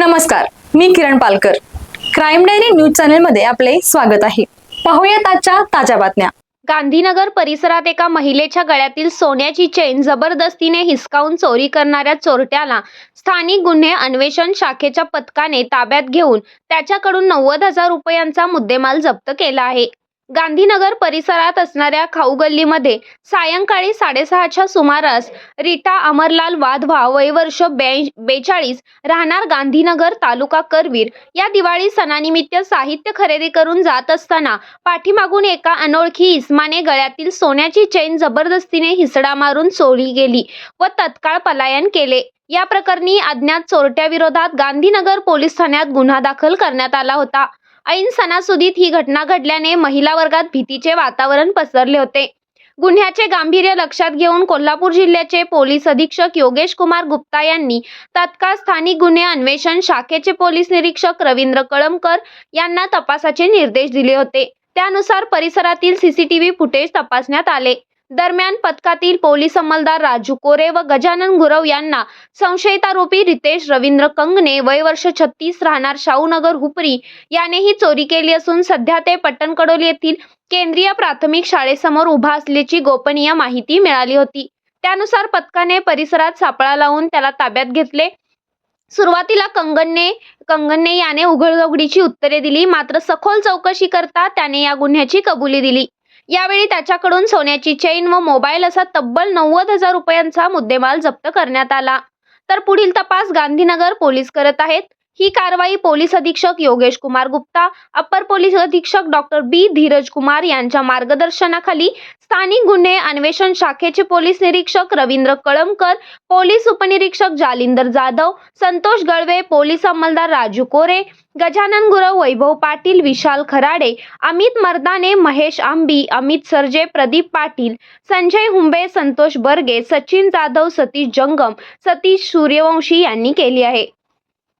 नमस्कार मी Kiran Palkar. Crime diary news चॅनलमध्ये आपले स्वागत आहे. पाहूयात आजच्या ताज्या बातम्या. गांधीनगर परिसरात एका महिलेच्या गळ्यातील सोन्याची चेन जबरदस्तीने हिसकावून चोरी करणाऱ्या चोरट्याला स्थानिक गुन्हे अन्वेषण शाखेच्या पथकाने ताब्यात घेऊन त्याच्याकडून नव्वद हजार रुपयांचा मुद्देमाल जप्त केला आहे. गांधीनगर परिसरात असणाऱ्या खाऊ गल्लीमध्ये सायंकाळी साडेसहाच्या सुमारास रीटा अमरलाल वाधवा वय वर्ष बेचाळीस राहणार गांधीनगर तालुका करवीर या दिवाळी सणानिमित्त साहित्य खरेदी करून जात असताना पाठीमागून एका अनोळखी इस्माने गळ्यातील सोन्याची चेन जबरदस्तीने हिसडा मारून चोरी गेली व तत्काळ पलायन केले. या प्रकरणी अज्ञात चोरट्याविरोधात गांधीनगर पोलीस ठाण्यात गुन्हा दाखल करण्यात आला होता. ऐन सणासुदीत ही घटना घडल्याने महिला वर्गात भीतीचे वातावरण पसरले होते. गुन्ह्याचे गांभीर्य लक्षात घेऊन कोल्हापूर जिल्ह्याचे पोलीस अधीक्षक योगेश कुमार गुप्ता यांनी तत्काळ स्थानिक गुन्हे अन्वेषण शाखेचे पोलीस निरीक्षक रवींद्र कळमकर यांना तपासाचे निर्देश दिले होते. त्यानुसार परिसरातील सीसीटीव्ही फुटेज तपासण्यात आले. दरम्यान पथकातील पोलीस अंमलदार राजू कोरे व गजानन गुरव यांना संशयित आरोपी रितेश रवींद्र कंगने वय वर्ष छत्तीस राहणार शाहूनगर हुपरी यानेही चोरी केली असून सध्या ते पट्टणकडोली येथील केंद्रीय प्राथमिक शाळेसमोर उभा असल्याची गोपनीय माहिती मिळाली होती. त्यानुसार पथकाने परिसरात सापळा लावून त्याला ताब्यात घेतले. सुरुवातीला कंगनने कंगनने याने उघडउघडीची उत्तरे दिली मात्र सखोल चौकशी करता त्याने या गुन्ह्याची कबुली दिली. यावेळी त्याच्याकडून सोन्याची चेन व मोबाईल असा तब्बल नव्वद हजार रुपयांचा मुद्देमाल जप्त करण्यात आला. तर पुढील तपास गांधीनगर पोलीस करत आहेत. ही कारवाई पोलीस अधीक्षक योगेश कुमार गुप्ता अप्पर पोलीस अधीक्षक डॉक्टर बी धीरज कुमार यांच्या मार्गदर्शनाखाली स्थानिक गुन्हे अन्वेषण शाखेचे पोलीस निरीक्षक रवींद्र कळमकर पोलीस उपनिरीक्षक जालिंदर जाधव संतोष गळवे पोलीस अंमलदार राजू कोरे गजानन गुरव वैभव पाटील विशाल खराडे अमित मर्दाने महेश आंबी अमित सरजे प्रदीप पाटील संजय हुंबे संतोष बर्गे सचिन जाधव सतीश जंगम सतीश सूर्यवंशी यांनी केली आहे.